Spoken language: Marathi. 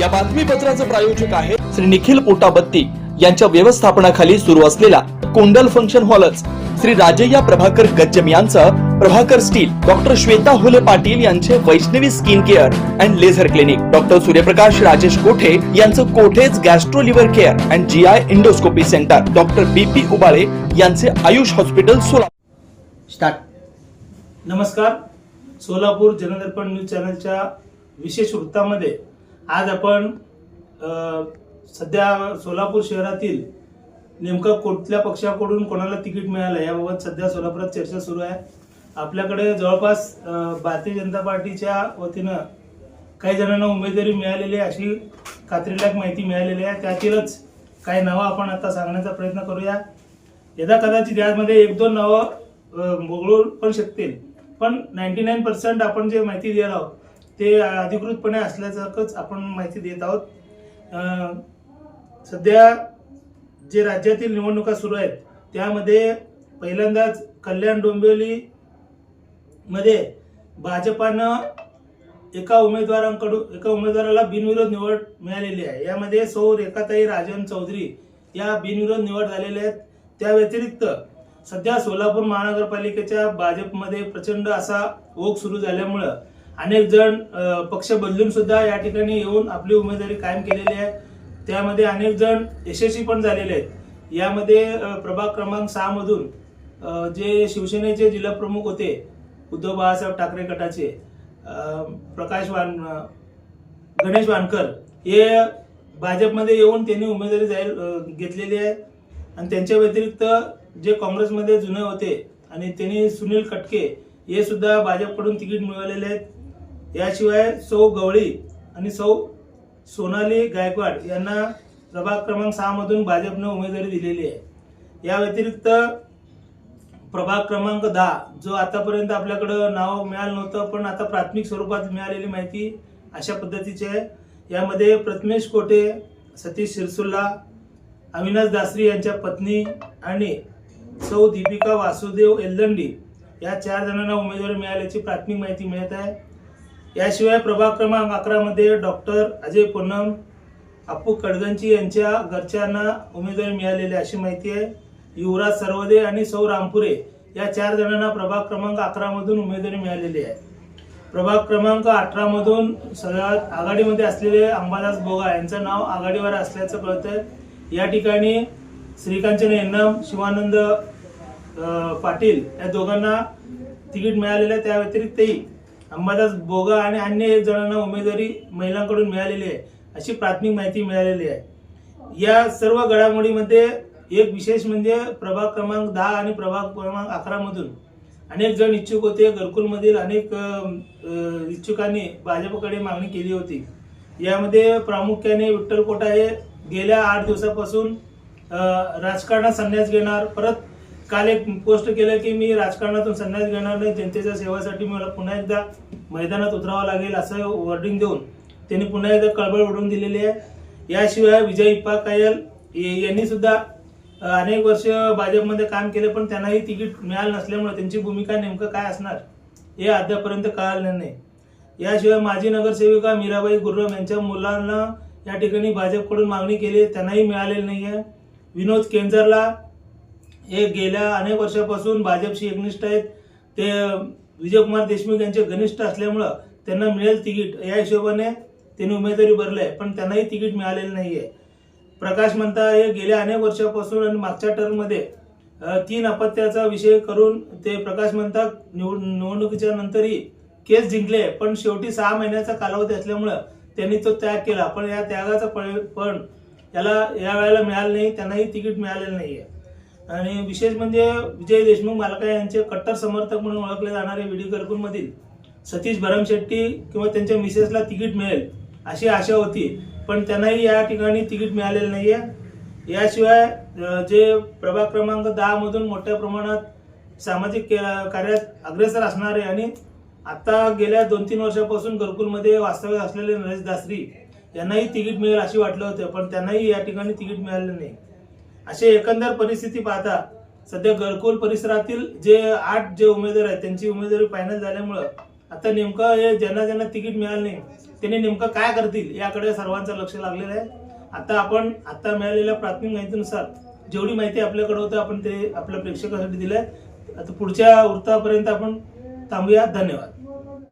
या बातमीपत्राचे प्रायोजक आहे श्री निखिल पोटाबत्ती यांच्या व्यवस्थापनाखाली सुरू असलेला कोंडल फंक्शन हॉलच. श्री राजय्या प्रभाकर गज्जम यांचं प्रभाकर स्टील डॉक्टर श्वेता होले पाटील यांचे Vaishnavi skin care and laser clinic. Doctor Suryaprakash Rajesh Kothe यांचं Kothe's gastro liver care and G I endoscopy centre. Doctor B P Ubale यांचे आयुष हॉस्पिटल सोलापूर स्टार्ट. नमस्कार. सोलापूर जनदर्पण न्यूज चॅनलच्या विशेष वृत्तामध्ये आज आपण सध्या सोलापूर शहरातील नेमकं कुठल्या पक्षाकडून कोणाला तिकीट मिळालं याबाबत सध्या सोलापुरात चर्चा सुरू आहे. आपल्याकडे जवळपास भारतीय जनता पार्टीच्या वतीनं काही जणांना उमेदवारी मिळालेली आहे अशी खात्रीलायक माहिती मिळालेली आहे. त्यातीलच काही नावं आपण आता सांगण्याचा प्रयत्न करूया. यदा कदाचित यामध्ये एक दोन नावं अ, वगळू पण शकतील. पण नाईन्टी नाईन पर्सेंट आपण जे माहिती देत आहोत ते अधिकृतपणे असल्यासारखंच आपण माहिती देत आहोत. सध्या जे राज्यातील निवडणुका सुरू आहेत त्यामध्ये पहिल्यांदाच कल्याण डोंबिवलीमध्ये भाजपानं एका उमेदवारांकडून एका उमेदवाराला बिनविरोध निवड मिळालेली आहे. यामध्ये सौ रेखाताई राजन चौधरी या बिनविरोध निवड झालेल्या आहेत. त्या व्यतिरिक्त सध्या सोलापूर महानगरपालिकेच्या भाजपमध्ये प्रचंड असा ओघ सुरू झाल्यामुळं अनेक जण पक्ष बदलून सुद्धा या ठिकाणी येऊन आपली उमेदवारी कायम केलेली आहे. त्यामध्ये अनेक जण यशस्वी पण झालेले आहेत. यामध्ये प्रभाग क्रमांक सहा मधून जे शिवसेनेचे जिल्हा प्रमुख होते उद्धव बाळासाहेब ठाकरे गटाचे प्रकाश वान गणेश वानकर हे भाजपमध्ये येऊन त्यांनी उमेदवारी जाहीर घेतलेली आहे. आणि त्यांच्या व्यतिरिक्त जे काँग्रेसमध्ये जुने होते आणि त्यांनी सुनील कटके हे सुद्धा भाजपकडून तिकीट मिळवलेले आहेत. याशिवाय सौ गवळी आणि सौ सोनाली गायकवाड यांना प्रभाग क्रमांक सहामधून भाजपनं उमेदवारी दिलेली आहे. या व्यतिरिक्त प्रभाग क्रमांक दहा जो आतापर्यंत आपल्याकडं नाव मिळालं नव्हतं पण आता प्राथमिक स्वरूपात मिळालेली माहिती अशा पद्धतीची आहे. यामध्ये प्रथमेश कोटे सतीश शिरसुल्ला अविनाश दासरी यांच्या पत्नी आणि सौ दीपिका वासुदेव एलदंडी या चार जणांना उमेदवारी मिळाल्याची प्राथमिक माहिती मिळत आहे. याशिवाय प्रभाग क्रमांक अकरामध्ये डॉक्टर अजय पूनम अप्पू कडगंची यांच्या घरच्यांना उमेदवारी मिळालेली आहे अशी माहिती आहे. युवराज सर्वदे आणि सौ रामपुरे या चार जणांना प्रभाग क्रमांक अकरामधून उमेदवारी मिळालेली आहे. प्रभाग क्रमांक अठरामधून सगळ्यात आघाडीमध्ये असलेले अंबादास बोगा यांचं नाव आघाडीवर असल्याचं कळतंय या ठिकाणी श्रीकांचन यन्नम शिवानंद पाटील या दोघांना तिकीट मिळालेलं आहे. त्या व्यतिरिक्तही अंबादास बोगा आणि अन्य एक जणांना उमेदवारी महिलांकडून मिळालेली आहे. अशी प्राथमिक माहिती मिळालेली आहे. या सर्व घडामोडीमध्ये एक विशेष म्हणजे प्रभाग क्रमांक दहा आणि प्रभाग क्रमांक अकरामधून अनेक जण इच्छुक होते. घरकुलमधील अनेक इच्छुकांनी भाजपकडे मागणी केली होती. यामध्ये प्रामुख्याने विठ्ठल कोटा हे गेल्या आठ दिवसापासून राजकारणात संन्यास घेणार परत काल एक पोस्ट केलं की मी राजकारणातून संन्यास घेणार नाही जनतेच्या सेवेसाठी मला पुन्हा एकदा मैदानात उतरावं लागेल असं वर्डिंग देऊन त्यांनी पुन्हा एकदा कळबळ उडवून दिलेली आहे. याशिवाय विजय इप्पा कायल यांनी सुद्धा अनेक वर्ष भाजपमध्ये काम केले पण त्यांनाही तिकीट मिळालं नसल्यामुळे त्यांची भूमिका नेमकं काय असणार हे अद्यापर्यंत कळालं नाही. याशिवाय माजी नगरसेविका मीराबाई गुर्रम यांच्या मुलांना या ठिकाणी भाजपकडून मागणी केली त्यांनाही मिळालेली नाही आहे विनोद केंजरला हे गेल्या अनेक वर्षापासून भाजपशी एकनिष्ठ आहेत. ते विजयकुमार देशमुख यांचे घनिष्ठ असल्यामुळं त्यांना मिळेल तिकीट. या हिशोबाने त्यांनी उमेदवारी भरले आहे पण त्यांनाही तिकीट मिळालेलं नाही आहे प्रकाश म्हणता हे गेल्या अनेक वर्षापासून आणि मागच्या टर्ममध्ये तीन अपत्याचा विषय करून ते प्रकाश म्हणता निवड निवडणुकीच्या नंतरही केस जिंकले पण शेवटी सहा महिन्याचा कालावधी असल्यामुळं त्यांनी तो त्याग केला. पण या त्यागाचा पळ- पण याला या वेळेला मिळालं नाही त्यांनाही तिकीट मिळालेलं नाही आहे आणि विशेष म्हणजे विजय देशमुख मालका यांचे कट्टर समर्थक म्हणून ओळखले जाणारे व्हिडिओ करकूनमधील सतीश भरमशेट्टी किंवा त्यांच्या मिसेसला तिकीट मिळेल अशी आशा होती. पण त्यांनाही या ठिकाणी तिकीट मिळालेलं नाही आहे याशिवाय जे प्रभाग क्रमांक दहामधून मोठ्या प्रमाणात सामाजिक के- कार्यात अग्रेसर असणारे आणि आता गेल्या दोन तीन वर्षापासून घरकुलमध्ये वास्तव्य असलेले नरेश दासरी यांनाही तिकीट मिळेल अशी वाटलं होतं पण त्यांनाही या ठिकाणी तिकीट मिळालं नाही. असे एकंदर परिस्थिती पाहता सध्या गडकोल परिसरातील जे आठ जे उमेदवार आहेत त्यांची उमेदवारी फायनल झाल्यामुळं आता नेमकं हे ज्यांना ज्यांना तिकीट मिळालं नाही त्यांनी नेमकं काय करतील याकडे सर्वांचं लक्ष लागलेलं आहे. आता आपण आता मिळालेल्या प्राथमिक माहितीनुसार जेवढी माहिती आपल्याकडे होतं आपण ते आपल्या प्रेक्षकासाठी दिलं आहे आता पुढच्या वृत्तापर्यंत आपण थांबूया. धन्यवाद.